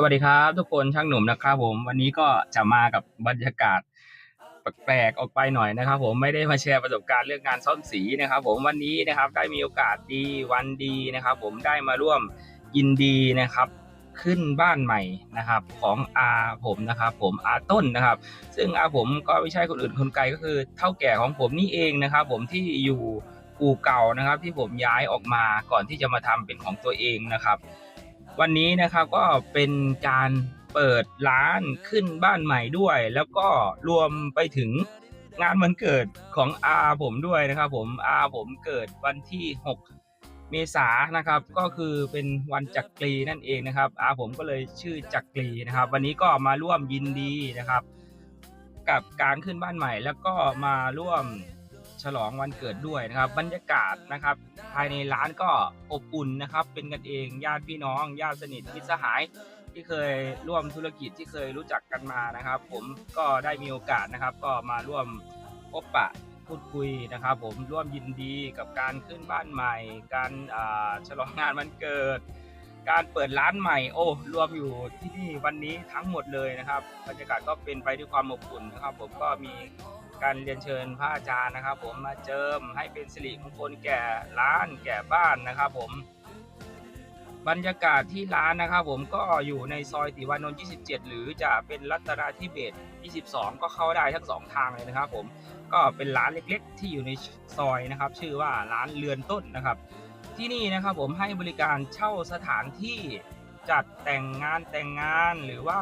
สวัสดีครับทุกคนช่างหนุ่มนะครับผม วันนี้ก็จะมากับบรรยากาศแปลกๆออกไปหน่อยนะครับ ผมไม่ได้มาแชร์ประสบการณ์เรื่องงานซ่อมสีนะครับ ผมวันนี้นะครับได้มีโอกาสดีวันดีนะครับ ผมได้มาร่วมยินดีนะครับขึ้นบ้านใหม่นะครับ ของอาผมนะครับ ผมอาต้นนะครับ ซึ่งอาผมก็ไม่ใช่คนอื่นคนไกลก็คือเท่าแก่ของผมนี่เองนะครับ ผมที่อยู่อู่เก่านะครับ ที่ผมย้ายออกมาก่อนที่จะมาทำเป็นของตัวเองนะครับ วันนี้นะครับก็เป็นการเปิดร้านขึ้นบ้านใหม่ด้วย แล้วก็รวมไปถึงงานวันเกิดของอาผมด้วยนะครับผมอาผมเกิดวันที่ 6 เมษายนนะครับ ก็คือเป็นวันจักรีนั่นเองนะครับอาผมก็เลยชื่อจักรีนะครับ วันนี้ก็มาร่วมยินดีนะครับ กับการขึ้นบ้านใหม่ แล้วก็มาร่วม ฉลองวันเกิดด้วยนะครับบรรยากาศนะครับ ภายในร้านก็อบอุ่นนะครับ เป็นกันเองญาติพี่น้องญาติสนิทมิตรสหาย ที่เคยร่วมธุรกิจที่เคยรู้จักกันมานะครับ ผมก็ได้มีโอกาสนะครับ ก็มาร่วมพบปะพูดคุยนะครับ ผมร่วมยินดีกับการขึ้นบ้านใหม่ การฉลองงานวันเกิด การเปิดร้านใหม่ โอ้รวมอยู่ที่นี่วันนี้ทั้งหมดเลยนะครับบรรยากาศก็เป็นไปด้วยความอบอุ่นนะครับ ผมก็มี การเรียนเชิญพระอาจารย์นะครับ ผมมาเจิมให้เป็นสิริมงคลแก่ร้านแก่บ้านนะครับผมบรรยากาศที่ร้านนะครับผมก็อยู่ในซอยติวานนท์ 27 หรือจะเป็นรัตนาธิเบศ22 ก็เข้าได้ทั้งสองทางเลยนะครับผมก็เป็นร้านเล็กๆ ที่อยู่ในซอยนะครับ ชื่อว่าร้านเรือนต้นนะครับ ที่นี่นะครับผมให้บริการเช่าสถานที่จัดแต่งงานแต่งงานหรือว่า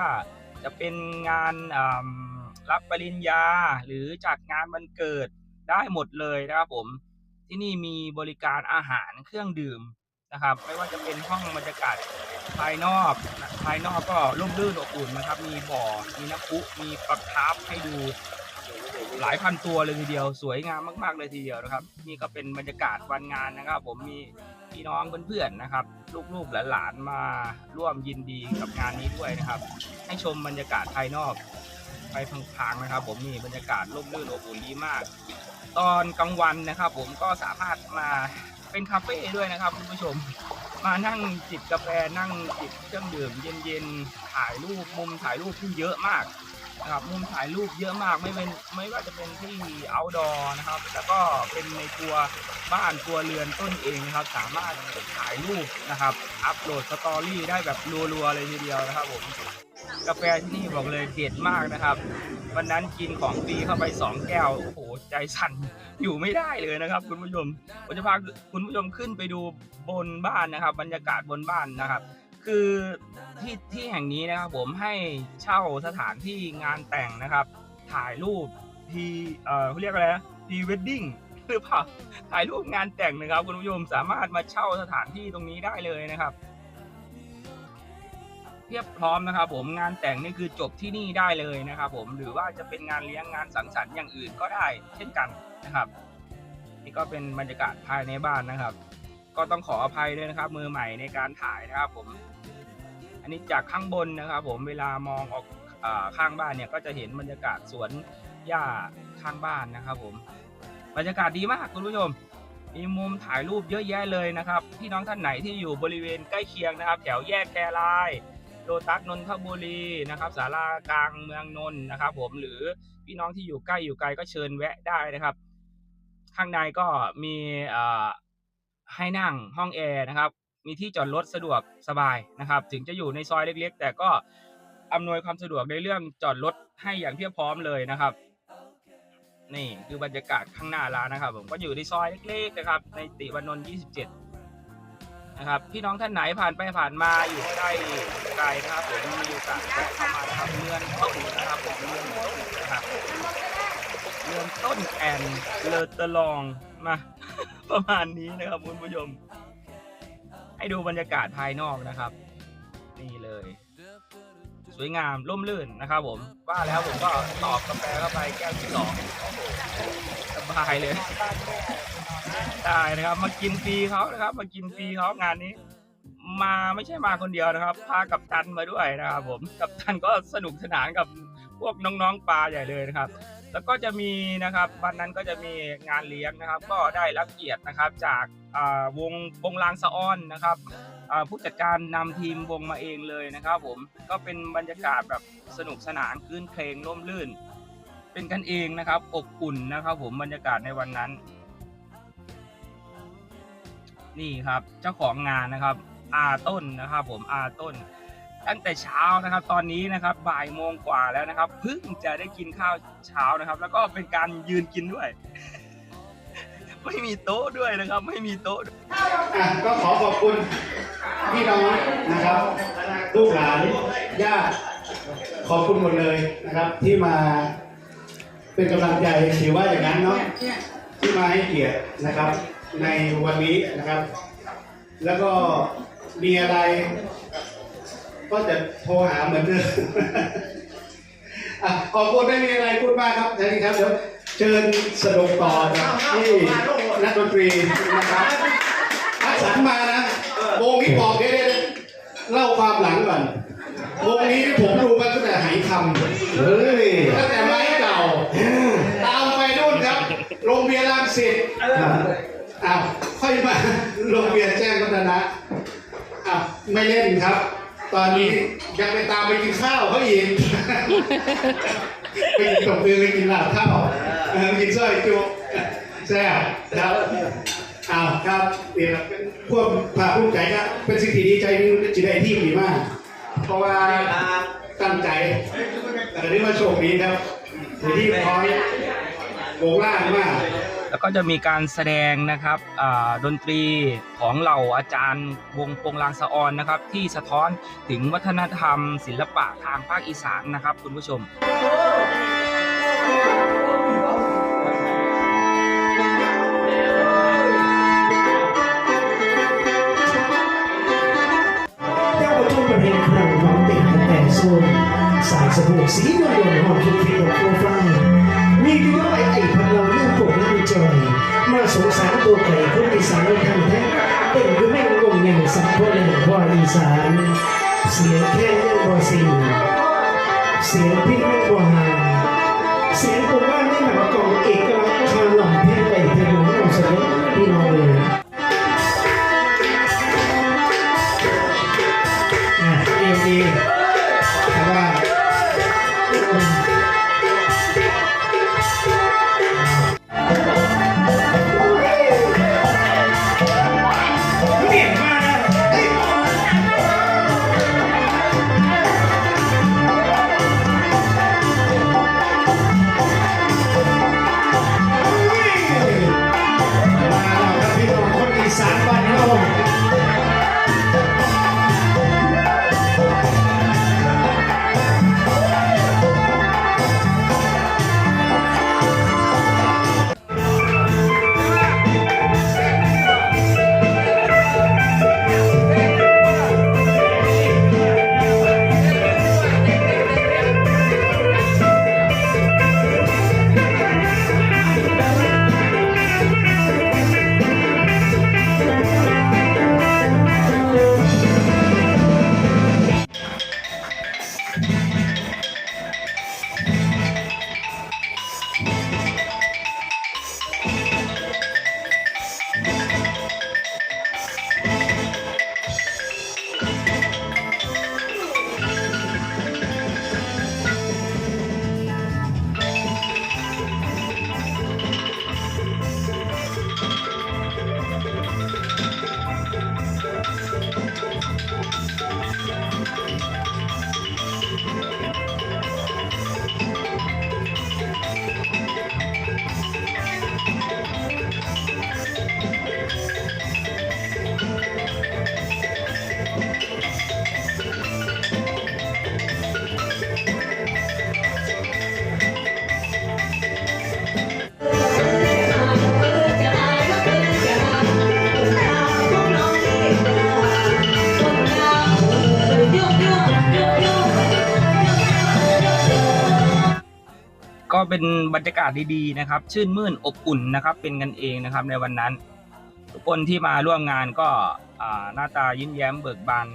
จะเป็นงานอ่ำ รับปริญญาหรือจัดงานวันเกิดได้หมดเลยนะครับผม ที่นี่มีบริการอาหารเครื่องดื่มนะครับ ไม่ว่าจะเป็นห้องบรรยากาศภายนอกภายนอกก็ร่มรื่นอบอุ่นนะครับ มีบ่อมีน้ำพุมีปลาคาร์ฟให้ดูหลายพันตัวเลยทีเดียวสวยงามมาก ๆ เลยทีเดียวนะครับ นี่ก็เป็นบรรยากาศวันงานนะครับ ผมมีพี่น้องเพื่อนๆนะครับ ลูกๆหลานๆมาร่วมยินดีกับงานนี้ด้วยนะครับ ให้ชมบรรยากาศภายนอก ไปพังๆนะครับ ผมนี่บรรยากาศร่มรื่นอบอุ่นดีมาก ตอนกลางวันนะครับ ผมก็สามารถมาเป็นคาเฟ่ด้วยนะครับคุณผู้ชม มานั่งจิบกาแฟนั่งจิบเครื่องดื่มเย็นๆถ่ายรูปมุมถ่ายรูปที่เยอะมาก นะครับมุมถ่ายรูปเยอะมากไม่เป็นไม่ว่าจะเป็นที่ outdoor นะครับ แล้วก็เป็นในตัวบ้านตัวเรือนต้นเองนะครับ สามารถถ่ายรูปนะครับ อัปโหลดสตอรี่ได้แบบรัวๆเลยทีเดียวนะครับผมกาแฟที่นี่บอกเลยเด็ดมากนะครับวันนั้นกินของฟรีเข้าไป 2 แก้วโอ้โหใจสั่นอยู่ไม่ได้เลยนะครับ คุณผู้ชมผมจะพาคุณผู้ชมขึ้นไปดูบนบ้านนะครับ บรรยากาศบนบ้านนะครับ คือที่ที่แห่งนี้นะครับผมให้เช่าสถานที่งานแต่งนะครับ ถ่ายรูปพีเอ่อเขาเรียกอะไรนะพีเวดดิ้งหรือเปล่าถ่ายรูปงานแต่งนะครับ คุณผู้ชมสามารถมาเช่าสถานที่ตรงนี้ได้เลยนะครับ เพียบพร้อมนะครับ ผมงานแต่งนี่คือจบที่นี่ได้เลยนะครับ ผมหรือว่าจะเป็นงานเลี้ยงงานสังสรรค์อย่างอื่นก็ได้ เช่นกันนะครับ นี่ก็เป็นบรรยากาศภายในบ้านนะครับ ก็ต้องขออภัยด้วยนะครับ มือใหม่ในการถ่ายนะครับ ผม อันนี้จากข้างบนนะครับ ผมเวลามองออกอข้างบ้านเนี่ยก็จะเห็นบรรยากาศสวนหญ้าข้างบ้านนะครับ ผมบรรยากาศดีมากคุณผู้ชมมีมุมถ่ายรูปเยอะแยะเลยนะครับพี่น้องท่านไหนที่อยู่บริเวณใกล้เคียงนะครับ แถวแยกแครายโลตัสนนทบุรีนะครับศาลากลางเมืองนนท์นะครับ ผมหรือพี่น้องที่อยู่ใกล้อยู่ไกลก็เชิญแวะได้นะครับ ข้างในก็มีให้นั่งห้องแอร์นะครับ มีที่จอดรถสะดวกสบายนะครับ ถึงจะอยู่ในซอยเล็ก ๆ แต่ก็อำนวยความสะดวกในเรื่องจอดรถให้อย่างเพียบพร้อมเลยนะครับ นี่คือบรรยากาศข้างหน้าร้านนะครับ ผมก็อยู่ในซอยเล็กๆนะครับ ในติวานนท์27 นะครับ พี่น้องท่านไหนผ่านไปผ่านมาอยู่ใกล้ไกลนะครับผมมีโอกาสแวะเข้ามานะครับเรือนต้นนะครับผมเรือนต้นนะครับเรือนต้นแอนเลอตะลองมาประมาณนี้นะครับคุณผู้ชม ให้ดูบรรยากาศภายนอกนะครับ นี่เลย สวยงามร่มรื่นนะครับ ผมว่าแล้วผมก็ตอกกาแฟเข้าไปแก้วที่สองสบายเลยได้นะครับ มากินฟรีเขานะครับ มากินฟรีเขางานนี้ มาไม่ใช่มาคนเดียวนะครับ พากับตันมาด้วยนะครับ ผมกับตันก็สนุกสนานกับพวกน้องๆปลาใหญ่เลยนะครับ แล้วก็จะมีนะครับวันนั้นก็จะมีงานเลี้ยงนะครับ ก็ได้รับเกียรตินะครับจากวงวงลางสะอ้อนนะครับผู้จัดการนำทีมวงมาเองเลยนะครับ ผมก็เป็นบรรยากาศแบบสนุกสนานคลื่นเพลงร่มรื่น เป็นกันเองนะครับ อบอุ่นนะครับ ผมบรรยากาศในวันนั้น นี่ครับเจ้าของงานนะครับอาต้นนะครับ ผมอาต้น ตั้งแต่เช้านะครับ ตอนนี้นะครับบ่ายโมงกว่าแล้วนะครับเพิ่งจะได้กินข้าวเช้านะครับ แล้วก็เป็นการยืนกินด้วย ไม่มีโต๊ะด้วยนะครับ ไม่มีโต๊ะด้วยอะก็ขอขอบคุณพี่น้องนะครับลูกหลานญาติขอบคุณหมดเลยนะครับที่มาเป็นกำลังใจถือว่าอย่างนั้นเนาะที่มาให้เกียรตินะครับ ในวันนี้นะครับ แล้วก็มีอะไร ก็จะโทรหาเหมือนเดิมอะขอบคุณไม่มีอะไรพูดมากครับทีนี้ครับเดี๋ยวเชิญสรุปต่อครับที่นักดนตรีนะครับทักษรมานะวงที่บอกเดี๋ยวๆเล่าความหลังก่อนวงนี้ผมดูมาตั้งแต่ไหคำเฮ้ยตั้งแต่ไม้เก่า ตามไปนู่นครับโรงเรียนรังสิตอ้าวค่อยมาโรงเรียนแจ้งวัฒนะอ้าวไม่เล่นครับ ตอนนี้ยังไปตามไปกินข้าวเขาอีกไปกินตบมือไปกินลาบข้าวเออไปกินสร้อยจุกแซ่บครับอ้าวครับเดี๋ยวเป็นพวกภาคภูมิใจครับเป็นสิ่งที่ดีใจที่จะได้ที่ดีมาก เพราะว่าตั้งใจแต่นี้มาโชคดีครับในที่พร้อยโกงล่างมาก แล้วก็จะมีการแสดงนะครับดนตรีของเหล่าอาจารย์วงโปงลางสะออนนะครับ ที่สะท้อนถึงวัฒนธรรม ศิลปะทางภาคอีสานนะครับ คุณผู้ชมเจ้าประชุมประเพณีครั้งน้องติดตั้งแต่ส่วนสายสะโพกสีนวลนวลหอมคิดคิดดอกโคฟายมีดีว่า ปกนั่งจอยมาสงสารตัวไก่คนอีสานเราทำแท้เต้นคือแม่งงงอย่างสักพ่อแหล่พ่ออีสานเสียงแค่ยังบ่สิ่งเสียงพี่แม่งบ่ห่างเสียงผมว่าไม่หนักกองเอกลักษณ์คาหล่อมเพลงไปเพลงน้องเสนอพี่น้องเลยอะดี ก็เป็นบรรยากาศดีๆนะครับ ชื่นมื่นอบอุ่นนะครับ เป็นกันเองนะครับในวันนั้น ทุกคนที่มาร่วมงานก็หน้าตายิ้มแย้มเบิกบาน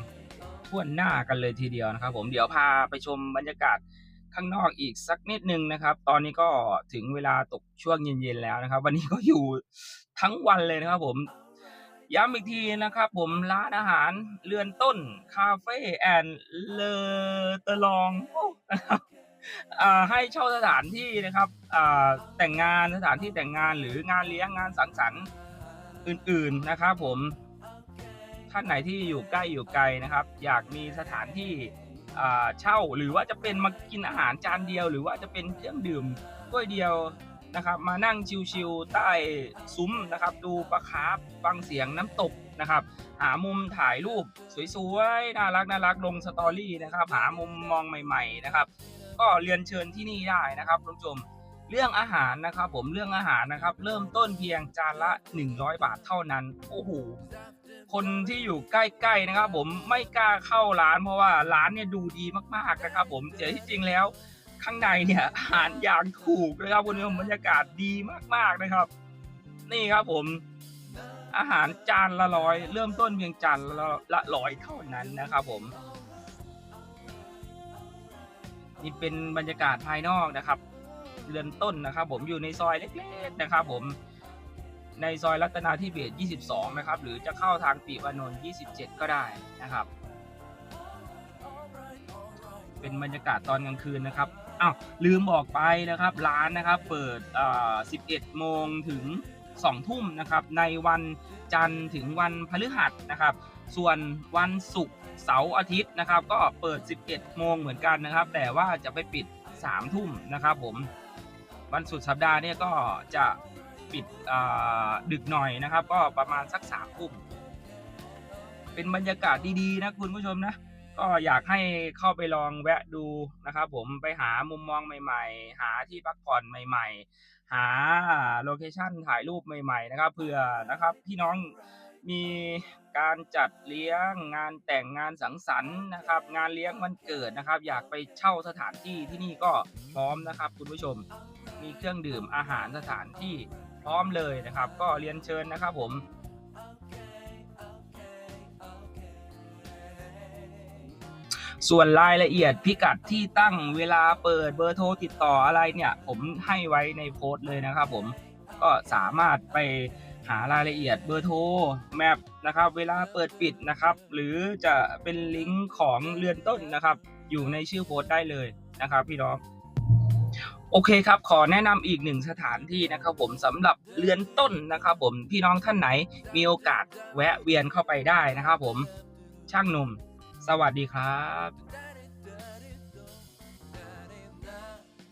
ทั่วหน้ากันเลยทีเดียวนะครับ ผมเดี๋ยวพาไปชมบรรยากาศข้างนอกอีกสักนิดนึงนะครับ ตอนนี้ก็ถึงเวลาตกช่วงเย็นๆแล้วนะครับ วันนี้ก็อยู่ทั้งวันเลยนะครับผมย้ำอีกทีนะครับ ผมร้านอาหารเรือนต้น คาเฟ่แอนเลอตอลองนะครับ ให้เช่าสถานที่นะครับแต่งงานสถานที่แต่งงานหรืองานเลี้ยงงานสังสรรค์อื่นๆนะครับผมท่านไหนที่อยู่ใกล้อยู่ไกลนะครับ อยากมีสถานที่เช่าหรือว่าจะเป็นมากินอาหารจานเดียว หรือว่าจะเป็นเครื่องดื่มถ้วยเดียวนะครับ มานั่งชิวๆใต้ซุ้มนะครับ ดูปลาคาร์ฟฟังเสียงน้ำตกนะครับ หามุมถ่ายรูปสวยๆน่ารักน่ารักลงสตอรี่นะครับ หามุมมองใหม่ ๆ นะครับ ก็เรียนเชิญที่นี่ได้นะครับคุณผู้ชมเรื่องอาหารนะครับ ผมเรื่องอาหารนะครับ เริ่มต้นเพียงจานละ 100 บาทเท่านั้นโอ้โหคนที่อยู่ใกล้ๆนะครับ ผมไม่กล้าเข้าร้านเพราะว่าร้านเนี่ยดูดีมากๆนะครับ ผมแต่ที่จริงแล้วข้างในเนี่ยอาหารอย่างถูกนะครับคุณผู้ชมบรรยากาศดีมากๆนะครับ นี่ครับผมอาหารจานละร้อยเริ่มต้นเพียงจานละละร้อยเท่านั้นนะครับ ผม นี่เป็นบรรยากาศภายนอกนะครับ เรือนต้นนะครับ ผมอยู่ในซอยเล็กๆนะครับ ผมในซอยรัตนาธิเบศ22 นะครับ หรือจะเข้าทางติวานนท์27 ก็ได้นะครับ เป็นบรรยากาศตอนกลางคืนนะครับอ้าวลืมบอกไปนะครับ ร้านนะครับ เปิด11 โมงถึง 2 ทุ่มนะครับ ในวันจันทร์ถึงวันพฤหัสนะครับ ส่วนวันศุกร์ เสาร์อาทิตย์นะครับ ก็เปิด 11 โมงเหมือนกันนะครับ แต่ว่าจะไปปิด 3 ทุ่มนะครับผมวันสุดสัปดาห์เนี่ยก็จะปิดดึกหน่อยนะครับ ก็ประมาณสักสามทุ่มเป็นบรรยากาศดีๆ นะคุณผู้ชมนะ ก็อยากให้เข้าไปลองแวะดูนะครับ ผมไปหามุมมองใหม่ ๆ หาที่พักผ่อนใหม่ ๆ หาโลเคชั่นถ่ายรูปใหม่ ๆ นะครับเผื่อนะครับพี่น้อง มีการจัดเลี้ยงงานแต่งงานสังสรรค์นะครับ งานเลี้ยงวันเกิดนะครับ อยากไปเช่าสถานที่ที่นี่ก็พร้อมนะครับ คุณผู้ชม มีเครื่องดื่มอาหารสถานที่พร้อมเลยนะครับ ก็เรียนเชิญนะครับผมส่วนรายละเอียดพิกัดที่ตั้งเวลาเปิดเบอร์โทรติดต่ออะไรเนี่ย ผมให้ไว้ในโพสต์เลยนะครับผมก็สามารถไป หารายละเอียดเบอร์โทรแมปนะครับ เวลาเปิดปิดนะครับ หรือจะเป็นลิงก์ของเรือนต้นนะครับ อยู่ในชื่อโพสต์ได้เลยนะครับ พี่น้องโอเคครับ ขอแนะนำอีกหนึ่งสถานที่นะครับผมสำหรับเรือนต้นนะครับ ผมพี่น้องท่านไหนมีโอกาสแวะเวียนเข้าไปได้นะครับ ผมช่างหนุ่ม สวัสดีครับ